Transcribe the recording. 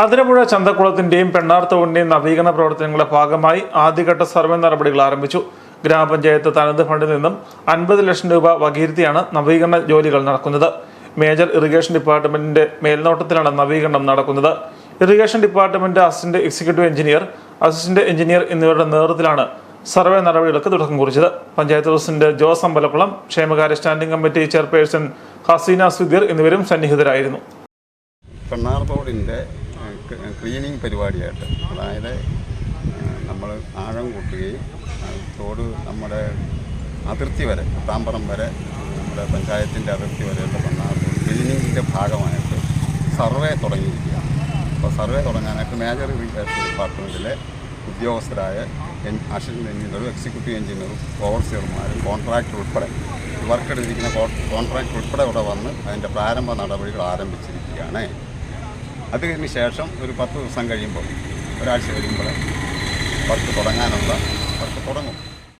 അതിരപ്പുഴ ചന്തക്കുളത്തിന്റെയും പെണ്ണാർത്തോടിന്റെയും നവീകരണ പ്രവർത്തനങ്ങളുടെ ഭാഗമായി ആദ്യഘട്ട സർവേ നടപടികൾ ആരംഭിച്ചു. ഗ്രാമപഞ്ചായത്ത് തനത് ഫണ്ടിൽ നിന്നും അൻപത് ലക്ഷം രൂപ വകയിരുത്തിയാണ് നവീകരണ ജോലികൾ നടക്കുന്നത്. മേജർ ഇറിഗേഷൻ ഡിപ്പാർട്ട്മെന്റിന്റെ മേൽനോട്ടത്തിലാണ് നവീകരണം നടക്കുന്നത്. Irrigation department assistant executive engineer assistant engineer എന്നിവരുടെ നേതൃത്വത്തിലാണ് സർവേ നടപടികൾക്ക് തുടക്കം കുറിച്ചത്. പഞ്ചായത്ത് പ്രസിഡന്റ് ജോസ് അമ്പലക്കുളം ക്ഷേമകാര്യ standing committee chairperson Haseena Sudheer എന്നിവരും സന്നിഹിതരായിരുന്നു. പെണ്ണാർ തോടിന്റെ ക്ലീനിങ് പരിപാടിയായിട്ട്. അതായത് നമ്മൾ ആഴം കൂട്ടുകയും തോട് നമ്മുടെ അതിർത്തി വരെ താമ്പറം വരെ നമ്മുടെ പഞ്ചായത്തിന്റെ അതിർത്തി വരെയുള്ള പെണ്ണാർ തോട് ക്ലീനിങ്ങിന്റെ ഭാഗമായിട്ട് സർവേ തുടങ്ങിയിരിക്കുകയാണ്. അപ്പോൾ സർവേ തുടങ്ങാനായിട്ട് മേജർ ഇറിഗേഷൻ ഡിപ്പാർട്ട്മെന്റിലെ ഉദ്യോഗസ്ഥരായ അസിസ്റ്റന്റ് എഞ്ചിനീയറും എക്സിക്യൂട്ടീവ് എഞ്ചിനീയറും ഓവർസിയർമാരും കോൺട്രാക്ടർ ഉൾപ്പെടെ വർക്ക് എടുത്തിരിക്കുന്ന കോൺട്രാക്ടർ ഉൾപ്പെടെ ഇവിടെ വന്ന് അതിന്റെ പ്രാരംഭ നടപടികൾ ആരംഭിച്ചിരിക്കുകയാണ്. അതിന് ശേഷം ഒരു പത്ത് ദിവസം കഴിയുമ്പോൾ ഒരാഴ്ച കഴിയുമ്പോൾ വർക്ക് തുടങ്ങാനുള്ള വർക്ക് തുടങ്ങും.